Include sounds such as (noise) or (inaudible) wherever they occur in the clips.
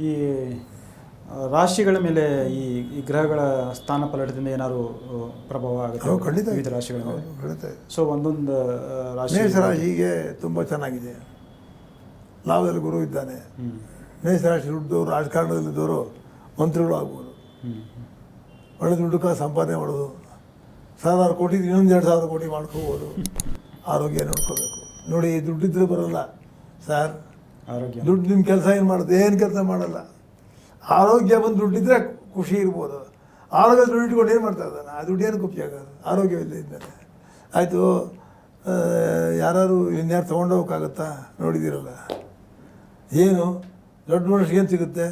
ಈ ರಾಶಿಗಳ ಮೇಲೆ ಈ ಈ ಗ್ರಹಗಳ ಸ್ಥಾನ ಪಲಟದಿಂದ ಏನಾದ್ರು ಪ್ರಭಾವ ಆಗುತ್ತೆ ಹೌದು, ಖಂಡಿತ ವಿವಿಧ ರಾಶಿಗಳ ಮೇಲೆ? ಇದೆ. ಸೊ ಒಂದೊಂದು ಆ, ರಾಶಿ ಮೇಷರಾಶಿಗೆ ತುಂಬ ಚೆನ್ನಾಗಿದೆ. ಲಾಭದಲ್ಲಿ ಗುರು ಇದ್ದಾನೆ. ರಾಶಿ ಮೇಷರಾಶಿ ದುಡ್ಡವರು ರಾಜಕಾರಣದಲ್ಲಿದ್ದವರು ಮಂತ್ರಿಗಳು ಆಗ್ಬೋದು. ಹ್ಮ್. ಒಳ್ಳೆ ದುಡ್ಡು ಕಾಸು ಸಂಪಾದನೆ ಮಾಡೋದು. ಸಾವಿರಾರು ಕೋಟಿ ಇನ್ನೊಂದು ಎರಡು ಸಾವಿರ ಕೋಟಿ ಮಾಡ್ಕೋಬೋದು. (laughs) ಆರೋಗ್ಯ ನೋಡ್ಕೋಬೇಕು. ನೋಡಿ ದುಡ್ಡಿದ್ರೆ ಬರಲ್ಲ. ಸರ್ ಆರೋಗ್ಯ. ದುಡ್ಡು ನಿಮ್ಮ ಕೆಲಸ ಏನು ಮಾಡೋದು ಏನು ಕೆಲಸ ಮಾಡಲ್ಲ. ಆರೋಗ್ಯ ಬಂದು ದುಡ್ಡಿದ್ರೆ ಖುಷಿ ಇರ್ಬೋದು. ಆರೋಗ್ಯ ದುಡ್ಡು ಇಟ್ಕೊಂಡು ಏನು ಮಾಡ್ತಾ ಇದ್ದಾನೆ? ಆ ದುಡ್ಡು ಏನಕ್ಕೆ ಉಪಯೋಗ? ಆರೋಗ್ಯವಿಲ್ಲ ಇದ್ದಾನೆ ಆಯಿತು ಯಾರು ಇನ್ಯಾರು ತೊಗೊಂಡೋಗಕ್ಕಾಗತ್ತಾ ನೋಡಿದ್ದೀರಲ್ಲ ಏನು? ದೊಡ್ಡ ಮನುಷ್ಯ ಏನು ಸಿಗುತ್ತೆ?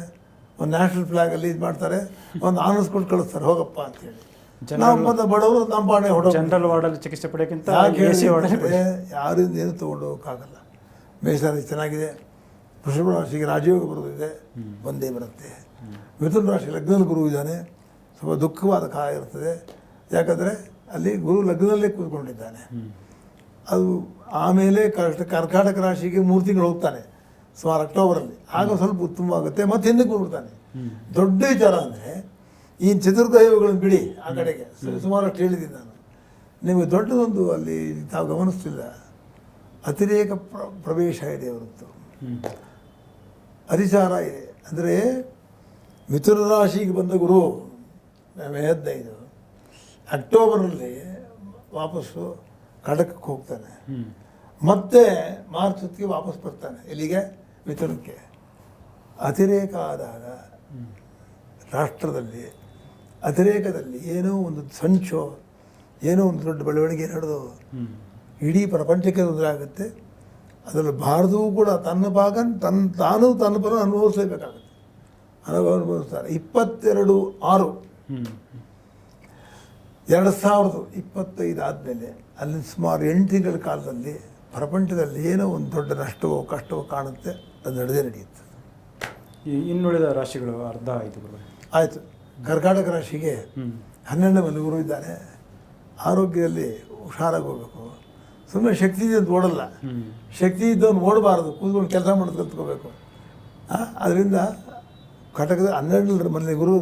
ಒಂದು ನ್ಯಾಷನಲ್ ಫ್ಲಾಗಲ್ಲಿ ಇದು ಮಾಡ್ತಾರೆ. ಒಂದು ಆನರ್ಸ್ ಕೊಟ್ಟು ಕಳಿಸ್ತಾರೆ ಹೋಗಪ್ಪ ಅಂತೇಳಿ. ನಾವು ಬಂದ ಬಡವರು ನಮ್ಮ ಬಾಣೆ ಹೊಡೋ ಜನರಲ್ ವಾರ್ಡಲ್ಲಿ ಚಿಕಿತ್ಸೆ ಪಡೆಯೋಕ್ಕಿಂತ ಯಾರಿಂದ ಏನು ತೊಗೊಂಡೋಗಕ್ಕಾಗಲ್ಲ ಹೋಗೋಕ್ಕಾಗಲ್ಲ. ಮೇಷರಾಶಿ ಚೆನ್ನಾಗಿದೆ. ವೃಷಭ ರಾಶಿಗೆ ರಾಜಯೋಗ ಬರೋದಿದೆ ಒಂದೇ ಬರುತ್ತೆ. ಮಿಥುನ ರಾಶಿ ಲಗ್ನದಲ್ಲಿ ಗುರು ಇದ್ದಾನೆ, ಸ್ವಲ್ಪ ದುಃಖವಾದ ಕಾಲ ಇರ್ತದೆ ಯಾಕಂದರೆ ಅಲ್ಲಿ ಗುರು ಲಗ್ನದಲ್ಲೇ ಕೂತ್ಕೊಂಡಿದ್ದಾನೆ. ಅದು ಆಮೇಲೆ ಕಷ್ಟ ಕರ್ಕಾಟಕ ರಾಶಿಗೆ ಮೂರು ತಿಂಗಳು ಹೋಗ್ತಾನೆ, ಸುಮಾರು ಅಕ್ಟೋಬರಲ್ಲಿ. ಆಗ ಸ್ವಲ್ಪ ಉತ್ತಮವಾಗುತ್ತೆ ಮತ್ತೆ ಹಿಂದೆ ಕೂತ್ಬಿಡ್ತಾನೆ. ದೊಡ್ಡ ವಿಚಾರ ಅಂದರೆ, ಈ ಚತುರ್ದೈವಗಳನ್ನು ಬಿಡಿ ಆ ಕಡೆಗೆ. ಸುಮಾರಷ್ಟು ಹೇಳಿದ್ದೀನಿ ನಾನು. ನಿಮಗೆ ದೊಡ್ಡದೊಂದು ಅಲ್ಲಿ ತಾವು ಗಮನಿಸ್ತಿಲ್ಲ, ಅತಿರೇಕ ಪ್ರ, ಪ್ರವೇಶ ಇದೆ ಹ್ಮ್. ಅಧಿಚಾರ ಇದೆ ಅಂದರೆ ಮಿಥುನ ರಾಶಿಗೆ ಬಂದ ಗುರು ಹದಿನೈದು ಅಕ್ಟೋಬರಲ್ಲಿ ವಾಪಸ್ಸು ಕಡಕಕ್ಕೆ ಹೋಗ್ತಾನೆ. ಮತ್ತೆ ಮಾರ್ಚ್ ಹೊತ್ತಿಗೆ ವಾಪಸ್ ಬರ್ತಾನೆ ಇಲ್ಲಿಗೆ ಮಿಥುನಕ್ಕೆ ಅತಿರೇಕ ಆದಾಗ ರಾಷ್ಟ್ರದಲ್ಲಿ, ಅತಿರೇಕದಲ್ಲಿ ಏನೋ ಒಂದು ಸಂಚು, ಏನೋ ಒಂದು ದೊಡ್ಡ ಬೆಳವಣಿಗೆ ನಡೆದು. ಇಡೀ ಪ್ರಪಂಚಕ್ಕೆ ತೊಂದರೆ ಆಗುತ್ತೆ ಅದರಲ್ಲಿ ಭಾರತವೂ ಕೂಡ ತನ್ನ ಭಾಗ ತನ್ನ ತಾನು ತನ್ನ ಪರ ಅನುಭವಿಸಲೇಬೇಕಾಗುತ್ತೆ ಅನುಭವ ಅನುಭವಿಸ್ತಾರೆ ಇಪ್ಪತ್ತೆರಡು ಆರು. ಎರಡು ಸಾವಿರದ ಇಪ್ಪತ್ತೈದು ಆದಮೇಲೆ ಅಲ್ಲಿ ಸುಮಾರು ಎಂಟು ತಿಂಗಳ ಕಾಲದಲ್ಲಿ ಪ್ರಪಂಚದಲ್ಲಿ ಏನೋ ಒಂದು ದೊಡ್ಡ ನಷ್ಟವೋ ಕಷ್ಟವೋ ಕಾಣುತ್ತೆ ಅದು ನಡೆದೇ ನಡೆಯುತ್ತೆ. ಈ ಇನ್ನುಳಿದ ರಾಶಿಗಳು ಅರ್ಧ ಆಯಿತು ಆಯಿತು. ಕರ್ನಾಟಕ ರಾಶಿಗೆ ಹನ್ನೆರಡು ಹನ್ನೆರಡನೇ ಇದ್ದಾರೆ ಗುರು ಇದ್ದಾರೆ. ಆರೋಗ್ಯದಲ್ಲಿ ಹುಷಾರಾಗಿ ಹೋಗಬೇಕು. ಸುಮ್ಮನೆ ಶಕ್ತಿ ಇದೆ ಅಂತ ಓಡಲ್ಲ. ಶಕ್ತಿ ಇದ್ದವನು ಓಡಬಾರ್ದು, ಕೂತ್ಕೊಂಡು ಕೆಲಸ ಮಾಡೋದು ಕಲ್ತ್ಕೋಬೇಕು. ಅದರಿಂದ ಕಟಕದ ಹನ್ನೆರಡರ ಮನೆ ಗುರು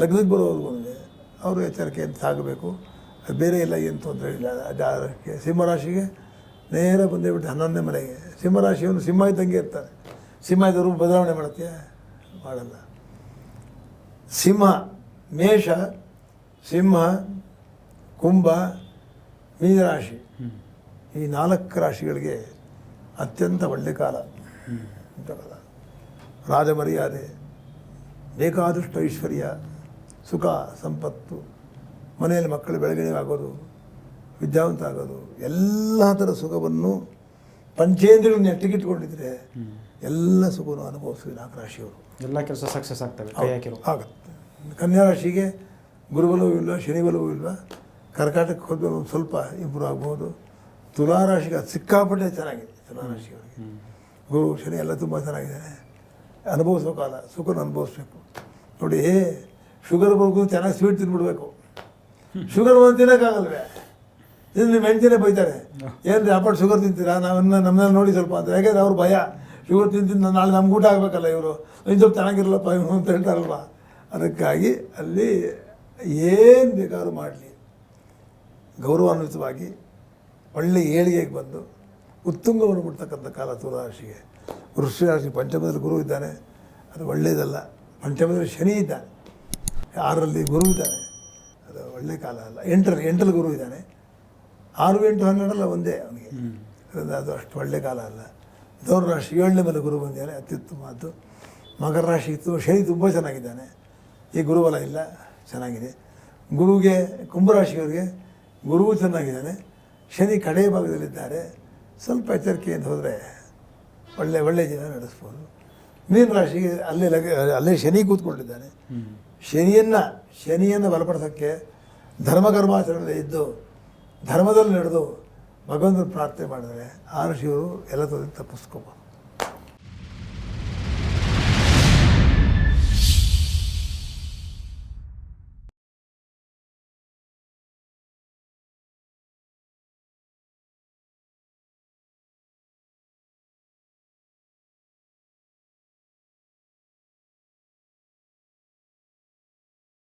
ಲಗ್ನಕ್ಕೆ ಬರೋವರೆಗೂ ಅವರು ಎಚ್ಚರಿಕೆಯಿಂದ ಸಾಗಬೇಕು. ಬೇರೆ ಎಲ್ಲ ಏನು ತೊಂದರೆ ಇಲ್ಲ. ಜಾಗಕ್ಕೆ ಸಿಂಹರಾಶಿಗೆ ನೇರ ಬಂದೇ ಬಿಟ್ಟು ಹನ್ನೊಂದನೇ ಮನೆಗೆ. ಸಿಂಹರಾಶಿಯವನು ಸಿಂಹ ಇದ್ದಂಗೆ ಇರ್ತಾರೆ. ಸಿಂಹ ಇದ್ದವರು ಬದಲಾವಣೆ ಮಾಡುತ್ತೆ ಮಾಡಲ್ಲ. ಸಿಂಹ, ಮೇಷ, ಸಿಂಹ, ಕುಂಭ ಮೀನರಾಶಿ. ಈ ನಾಲ್ಕು ರಾಶಿಗಳಿಗೆ ಅತ್ಯಂತ ಒಳ್ಳೆ ಕಾಲ ಕಾಲ ರಾಜಮರ್ಯಾದೆ ಬೇಕಾದಷ್ಟು ಐಶ್ವರ್ಯ ಸುಖ ಸಂಪತ್ತು ಮನೆಯಲ್ಲಿ ಮಕ್ಕಳು ಬೆಳಗಿನ ಆಗೋದು ವಿದ್ಯಾವಂತ ಆಗೋದು ಎಲ್ಲ ಥರ ಸುಖವನ್ನು ಪಂಚೇಂದ್ರಿಯನ್ನು ನೆಟ್ಟಿಗಿಟ್ಕೊಂಡಿದ್ರೆ. ಎಲ್ಲ ಸುಖವನ್ನು ಅನುಭವಿಸಿ ನಾಲ್ಕು ರಾಶಿಯವರು ಎಲ್ಲ ಕೆಲಸ ಸಕ್ಸಸ್ ಆಗ್ತವೆ ಆಗುತ್ತೆ ಕನ್ಯಾ ರಾಶಿಗೆ ಗುರುಬಲವೂ ಇಲ್ಲ ಶನಿಬಲವೂ ಇಲ್ಲ ಕರ್ಕಾಟಕ ಹೋದ್ರೆ ಒಂದು ಸ್ವಲ್ಪ ಇಂಪ್ರೂವ್ ಆಗ್ಬೋದು. ತುಲಾ ರಾಶಿಗೆ ಅದು ಸಿಕ್ಕಾಪಟ್ಟೆ ಚೆನ್ನಾಗಿದೆ ತುಲಾ ರಾಶಿಯವರಿಗೆ ಹ್ಮ್. ಗುರು, ಶನಿ ಎಲ್ಲ ತುಂಬ ಚೆನ್ನಾಗಿದ್ದಾರೆ ಅನುಭವಿಸೋ ಕಾಲ, ಸುಖನ ಅನುಭವಿಸ್ಬೇಕು. ನೋಡಿ, ಶುಗರ್ ಬರ್ಗೂ ಚೆನ್ನಾಗಿ ಸ್ವೀಟ್ ತಿಂದ್ಬಿಡ್ಬೇಕು ಶುಗರ್ ಒಂದು ತಿನ್ನೋಕ್ಕಾಗಲ್ವೇ? ನಿಮ್ಮ ಹೆಂಡ್ತಿನೇ ಬೈತಾರೆ, ಏನು ಅಪ್ಪಟ್ಟು ಶುಗರ್ ತಿಂತೀರಾ? ನಾವನ್ನ ನಮ್ಮನ್ನ ನೋಡಿ ಸ್ವಲ್ಪ ಅಂತ. ಯಾಕೆಂದ್ರೆ ಅವ್ರು ಭಯ. ಶುಗರ್ ತಿಂತಿದ್ದು ನಾಳೆ ನಮ್ಗೆ ಊಟ ಆಗಬೇಕಲ್ಲ ಇವರು. ಇನ್ನು ಸ್ವಲ್ಪ ಚೆನ್ನಾಗಿರಲ್ಲಪ್ಪ ಇವನು ಅಂತ ಹೇಳ್ತಾರಲ್ವ? ಅದಕ್ಕಾಗಿ ಅಲ್ಲಿ ಏನು ಬೇಕಾದ್ರೂ ಮಾಡಲಿ. ಗೌರವಾನ್ವಿತವಾಗಿ ಒಳ್ಳೆ ಏಳಿಗೆಗೆ ಬಂದು ಉತ್ತುಂಗವನ್ನು ಬಿಡ್ತಕ್ಕಂಥ ಕಾಲ ತುಲಾರಾಶಿಗೆ. ವೃಷರಾಶಿ ಪಂಚಮದಲ್ಲಿ ಗುರು ಇದ್ದಾನೆ. ಅದು ಒಳ್ಳೆಯದಲ್ಲ. ಪಂಚಮದಲ್ಲಿ ಶನಿ ಇದ್ದಾನೆ. ಆರರಲ್ಲಿ ಗುರು ಇದ್ದಾನೆ. ಅದು ಒಳ್ಳೆಯ ಕಾಲ ಅಲ್ಲ. ಎಂಟರಲ್ಲಿ ಎಂಟರಲ್ಲಿ ಗುರು ಇದ್ದಾನೆ. ಆರು ಎಂಟು ಹನ್ನೆರಡಲ್ಲ ಒಂದೇ ಅವನಿಗೆ. ಅದರಿಂದ ಅದು ಅಷ್ಟು ಒಳ್ಳೆಯ ಕಾಲ ಅಲ್ಲ. ರಾಶಿ ಏಳನೇ ಮೇಲೆ ಗುರು ಬಂದಿದ್ದಾನೆ. ಅತ್ಯುತ್ತಮ ಅದು ಮಕರ ರಾಶಿ ಇತ್ತು ಶನಿ ತುಂಬ ಚೆನ್ನಾಗಿದ್ದಾನೆ. ಈ ಗುರುಬಲ ಇಲ್ಲ. ಚೆನ್ನಾಗಿದೆ. ಗುರುಗೆ ಕುಂಭರಾಶಿಯವರಿಗೆ ಗುರುವು ಚೆನ್ನಾಗಿದ್ದಾನೆ, ಶನಿ ಕಡೆ ಭಾಗದಲ್ಲಿದ್ದಾರೆ, ಸ್ವಲ್ಪ ಎಚ್ಚರಿಕೆಯಿಂದ ಹೋದರೆ ಒಳ್ಳೆ ಒಳ್ಳೆ ಜೀವನ ನಡೆಸ್ಬೋದು ಮೀನ ರಾಶಿಗೆ ಅಲ್ಲೇ ಲಗ, ಅಲ್ಲೇ ಶನಿ ಕೂತ್ಕೊಂಡಿದ್ದಾನೆ. ಶನಿಯನ್ನು ಶನಿಯನ್ನು ಬಲಪಡಿಸೋಕ್ಕೆ ಧರ್ಮಕರ್ಮಾಚರಣೆ ಇದ್ದು, ಧರ್ಮದಲ್ಲಿ ನಡೆದು ಭಗವಂತನ ಪ್ರಾರ್ಥನೆ ಮಾಡಿದರೆ ಆ ಋಷಿಯವರು ಎಲ್ಲ ತೊಂದರೆ ತಪ್ಪಿಸ್ಕೋಬೋದು